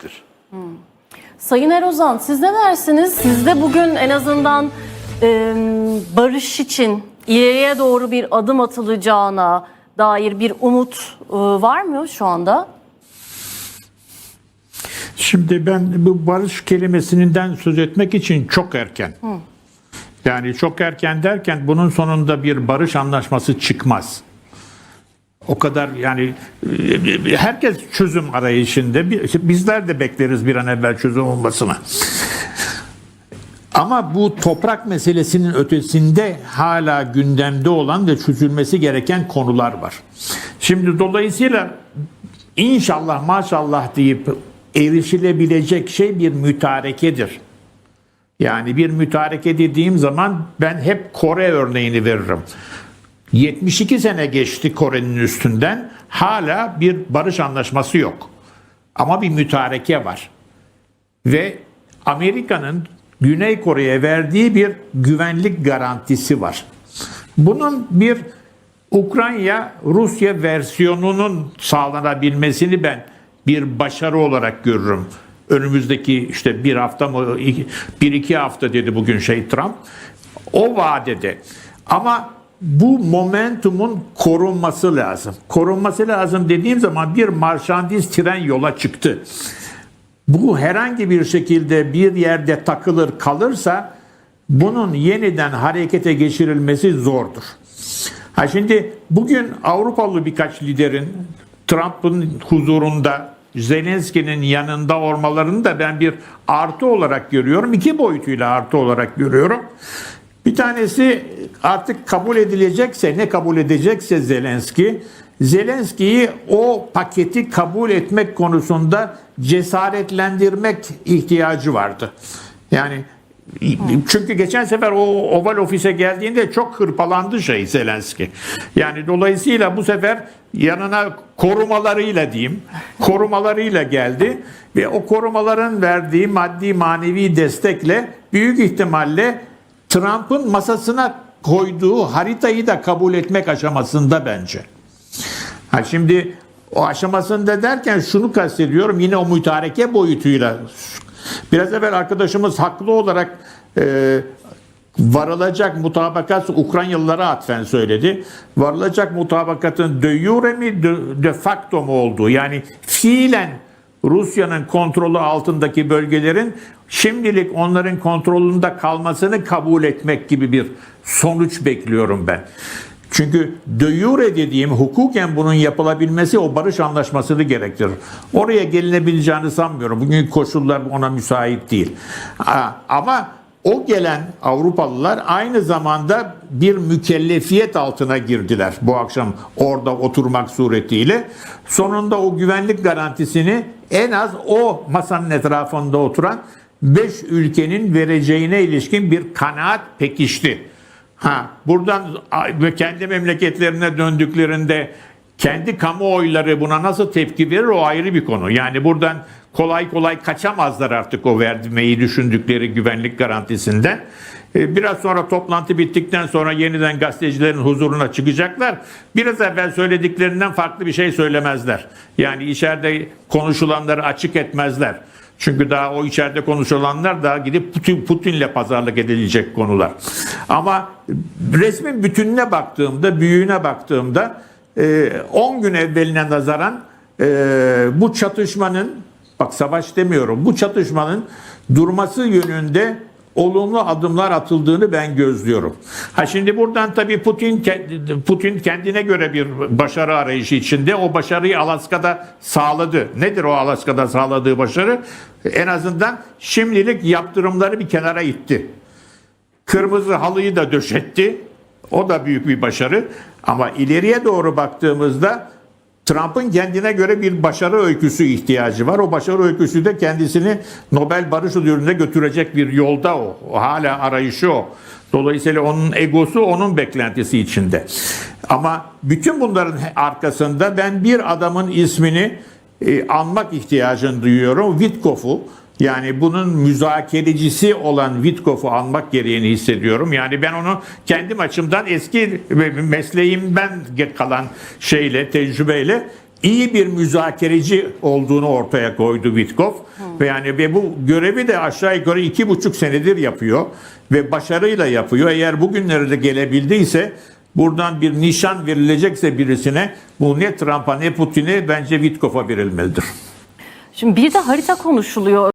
demektir. Sayın Erozan siz ne dersiniz? Sizde bugün en azından e, barış için ileriye doğru bir adım atılacağına dair bir umut e, var mı şu anda? Şimdi ben bu barış kelimesinden söz etmek için çok erken. Yani çok erken derken bunun sonunda bir barış anlaşması çıkmaz. O kadar yani e, herkes çözüm arayışında. Bi- Bizler de bekleriz bir an evvel çözüm olmasını. Ama bu toprak meselesinin ötesinde hala gündemde olan ve çözülmesi gereken konular var. Şimdi dolayısıyla inşallah maşallah deyip erişilebilecek şey bir mütarekedir. Yani bir mütareke dediğim zaman ben hep Kore örneğini veririm. 72 sene geçti Kore'nin üstünden hala bir barış anlaşması yok. Ama bir mütareke var ve Amerika'nın Güney Kore'ye verdiği bir güvenlik garantisi var. Bunun bir Ukrayna-Rusya versiyonunun sağlanabilmesini ben bir başarı olarak görürüm. Önümüzdeki işte bir hafta mı, bir iki hafta dedi bugün şey Trump. O vadede. Ama bu momentumun korunması lazım. Korunması lazım dediğim zaman bir marşandiz tren yola çıktı bu herhangi bir şekilde bir yerde takılır kalırsa bunun yeniden harekete geçirilmesi zordur. Ha şimdi bugün Avrupalı birkaç liderin Trump'ın huzurunda Zelenski'nin yanında olmalarını da ben bir artı olarak görüyorum. İki boyutuyla artı olarak görüyorum. Bir tanesi artık kabul edilecekse ne kabul edecekse Zelenski Zelenski'yi o paketi kabul etmek konusunda cesaretlendirmek ihtiyacı vardı. Yani çünkü geçen sefer o Oval Ofis'e geldiğinde çok hırpalandı şey Zelenski. Yani dolayısıyla bu sefer yanına korumalarıyla diyeyim, korumalarıyla geldi ve o korumaların verdiği maddi manevi destekle büyük ihtimalle Trump'ın masasına koyduğu haritayı da kabul etmek aşamasında bence. Ha şimdi o aşamasında derken şunu kastediyorum yine o mütareke boyutuyla. Biraz evvel arkadaşımız haklı olarak e, varılacak mutabakat Ukraynalılara atfen söyledi. Varılacak mutabakatın de jure mi de, de facto mu olduğu yani fiilen Rusya'nın kontrolü altındaki bölgelerin şimdilik onların kontrolünde kalmasını kabul etmek gibi bir sonuç bekliyorum ben. Çünkü de dediğim hukuken bunun yapılabilmesi o barış anlaşmasını gerektirir. Oraya gelinebileceğini sanmıyorum. Bugünkü koşullar ona müsait değil. Ama o gelen Avrupalılar aynı zamanda bir mükellefiyet altına girdiler bu akşam orada oturmak suretiyle. Sonunda o güvenlik garantisini en az o masanın etrafında oturan 5 ülkenin vereceğine ilişkin bir kanaat pekişti. Ha, buradan ve kendi memleketlerine döndüklerinde kendi kamuoyları buna nasıl tepki verir o ayrı bir konu. Yani buradan kolay kolay kaçamazlar artık o vermeyi düşündükleri güvenlik garantisinden. Ee, Biraz sonra toplantı bittikten sonra yeniden gazetecilerin huzuruna çıkacaklar. Biraz evvel söylediklerinden farklı bir şey söylemezler. Yani içeride konuşulanları açık etmezler. Çünkü daha o içeride konuşulanlar daha gidip Putin, Putin'le pazarlık edilecek konular. Ama resmin bütününe baktığımda, büyüğüne baktığımda e, 10 gün evveline nazaran e, bu çatışmanın, bak savaş demiyorum, bu çatışmanın durması yönünde olumlu adımlar atıldığını ben gözlüyorum. Ha şimdi buradan tabii Putin Putin kendine göre bir başarı arayışı içinde o başarıyı Alaska'da sağladı. Nedir o Alaska'da sağladığı başarı? En azından şimdilik yaptırımları bir kenara itti. Kırmızı halıyı da döşetti. O da büyük bir başarı. Ama ileriye doğru baktığımızda Trump'ın kendine göre bir başarı öyküsü ihtiyacı var. O başarı öyküsü de kendisini Nobel Barış Ödülü'ne götürecek bir yolda o. hala arayışı o. Dolayısıyla onun egosu onun beklentisi içinde. Ama bütün bunların arkasında ben bir adamın ismini e, anmak ihtiyacını duyuyorum. Witkoff'u. Yani bunun müzakerecisi olan Witkoff'u almak gereğini hissediyorum. Yani ben onu kendim açımdan eski mesleğimden kalan şeyle, tecrübeyle iyi bir müzakereci olduğunu ortaya koydu Witkoff. Ve yani ve bu görevi de aşağı yukarı iki buçuk senedir yapıyor ve başarıyla yapıyor. Eğer bugünlere de gelebildiyse buradan bir nişan verilecekse birisine bu ne Trump'a ne Putin'e bence Witkoff'a verilmelidir. Şimdi bir de harita konuşuluyor.